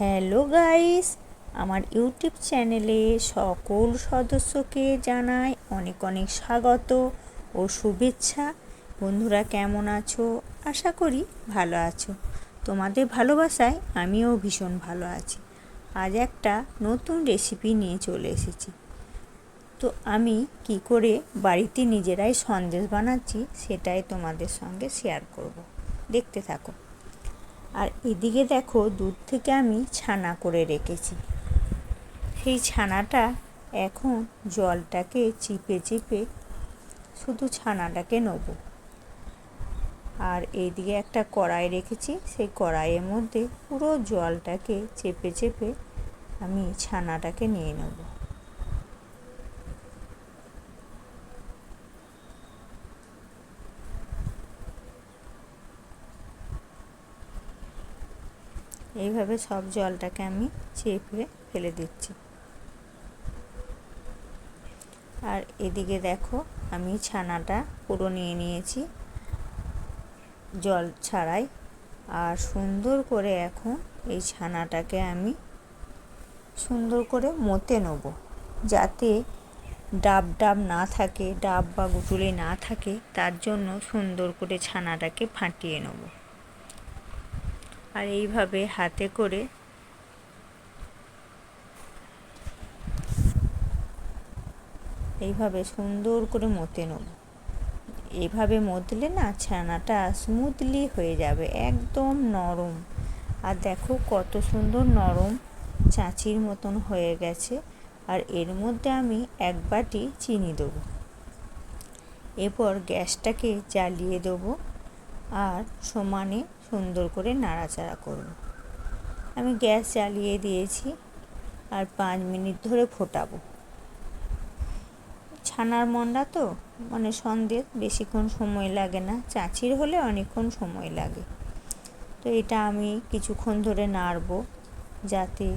Hello guys, আমার YouTube চ্যানেলে সকল সদস্যকে জানাই অনেক অনেক স্বাগত ও শুভেচ্ছা। বন্ধুরা কেমন আছো? আশা করি ভালো আছো। তোমাদের ভালোবাসায় আমিও ভীষণ ভালো আছি। আজ একটা নতুন রেসিপি নিয়ে চলে এসেছি। তো আমি কি করে বাড়িতে নিজেরাই সন্দেশ বানাচ্ছি সেটাই তোমাদের সঙ্গে শেয়ার করব। দেখতে থাকো। আর এদিকে দেখো দুধ থেকে আমি ছানা করে রেখেছি। সেই ছানাটা এখন জলটাকে চিপে চিপে শুধু ছানাটাকে নেব। আর এইদিকে একটা কড়াই রেখেছি, সেই কড়াইয়ের মধ্যে পুরো জলটাকে চেপে চেপে আমি ছানাটাকে নিয়ে নেব। এইভাবে সব জলটাকে আমি চেপে ফেলে দিচ্ছি। আর এদিকে দেখো, আমি ছানাটা পুরো নিয়ে নিয়েছি জল ছাড়াই। আর সুন্দর করে এখন এই ছানাটাকে আমি সুন্দর করে মতে নেব, যাতে ডাব ডাব না থাকে, ডাব বা গুটুলি না থাকে, তার জন্য সুন্দর করে ছানাটাকে ফাটিয়ে নেব। আর এইভাবে হাতে করে এইভাবে সুন্দর করে মতে নেব। এইভাবে মতলে না ছানাটা স্মুথলি হয়ে যাবে, একদম নরম। আর দেখো কত সুন্দর নরম চাঁচির মতন হয়ে গেছে। আর এর মধ্যে আমি এক বাটি চিনি দেবো। এরপর গ্যাসটাকে জ্বালিয়ে দেবো। আর সমানে সুন্দর করে নাড়াচাড়া করব আমি গ্যাস জ্বালিয়ে দিয়েছি আর পাঁচ মিনিট ধরে ফোটাবো। ছানার মন্ডা তো মানে সন্দেশ বেশিক্ষণ সময় লাগে না। চাঁচির হলে অনেকক্ষণ সময় লাগে। তো এটা আমি কিছুক্ষণ ধরে নাড়ব যাতে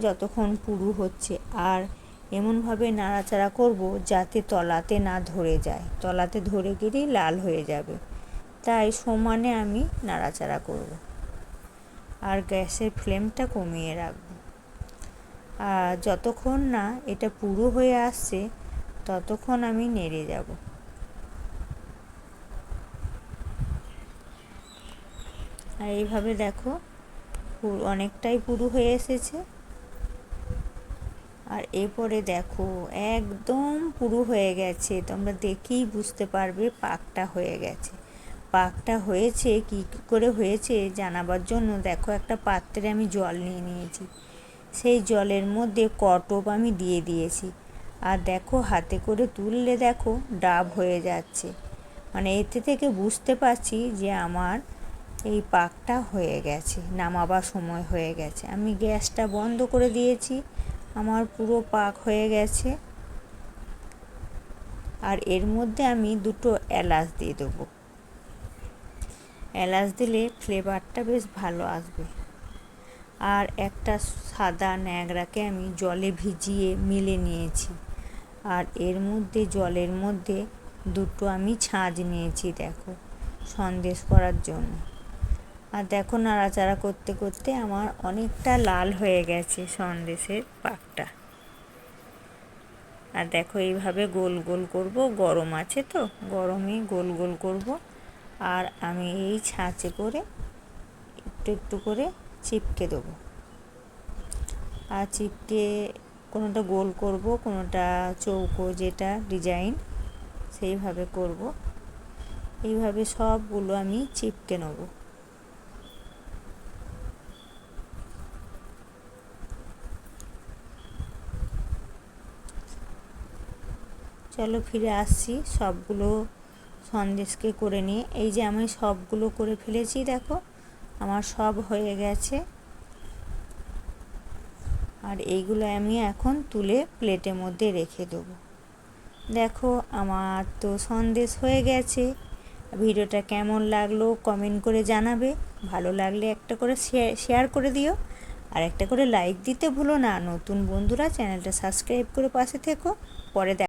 যতক্ষণ পুরু হচ্ছে। আর এমনভাবে নাড়াচাড়া করব যাতে তলাতে না ধরে যায়। তলাতে ধরে গেলেই লাল হয়ে যাবে। তাই সমানে আমি নাড়াচাড়া করব। আর গ্যাসের ফ্লেমটা কমিয়ে রাখব। আর যতক্ষণ না এটা পুরো হয়ে আসছে, ততক্ষণ আমি নেড়ে যাব। আর এইভাবে দেখো অনেকটাই পুরো হয়ে এসেছে। আর এরপরে দেখো, একদম পুরো হয়ে গেছে। তোমরা দেখেই বুঝতে পারবে পাকটা হয়ে গেছে। পাকটা হয়েছে, কি করে হয়েছে জানাবার জন্য দেখো একটা পাত্রে আমি জল নিয়ে নিয়েছি। সেই জলের মধ্যে কটব আমি দিয়ে দিয়েছি। আর দেখো হাতে করে তুললে দেখো ডাব হয়ে যাচ্ছে। মানে এতে থেকে বুঝতে পারছি যে আমার এই পাকটা হয়ে গেছে, নামাবার সময় হয়ে গেছে। আমি গ্যাসটা বন্ধ করে দিয়েছি, আমার পুরো পাক হয়ে গেছে। আর এর মধ্যে আমি দুটো এলাচ দিয়ে দেবো। এলাচ দিলে ফ্লেভারটা বেশ ভালো আসবে। আর একটা সাদা ন্যাংরাকে আমি জলে ভিজিয়ে মিলে নিয়েছি। আর এর মধ্যে, জলের মধ্যে দুটো আমি ছাঁচ নিয়েছি, দেখো, সন্দেশ করার জন্য। আর দেখো, নাড়াচাড়া করতে করতে আমার অনেকটা লাল হয়ে গেছে সন্দেশের পাকটা। আর দেখো, এইভাবে গোল গোল করব, গরম আছে তো, গরমে গোল গোল করব। আর আমি এই ছাঁচে করে একটু একটু করে চিপকে দেবো। আর চিপকে কোনোটা গোল করব, কোনোটা চৌকো যেটা ডিজাইন সেইভাবে করব। এইভাবে সবগুলো আমি চিপকে নেব। চলো ফিরে আসছি, সবগুলো সন্দেশকে করে নিয়ে, এই যে আমি সবগুলো করে ফেলেছি, দেখো, আমার সব হয়ে গেছে। আর এইগুলো আমি এখন তুলে প্লেটের মধ্যে রেখে দেবো। দেখো, আমার তো সন্দেশ হয়ে গেছে। ভিডিওটা কেমন লাগল কমেন্ট করে জানাবে। ভালো লাগলে একটা করে শেয়ার করে দিও। আর একটা করে লাইক দিতে ভুলো না। নতুন বন্ধুরা, চ্যানেলটা সাবস্ক্রাইব করে পাশে থেকো। পরে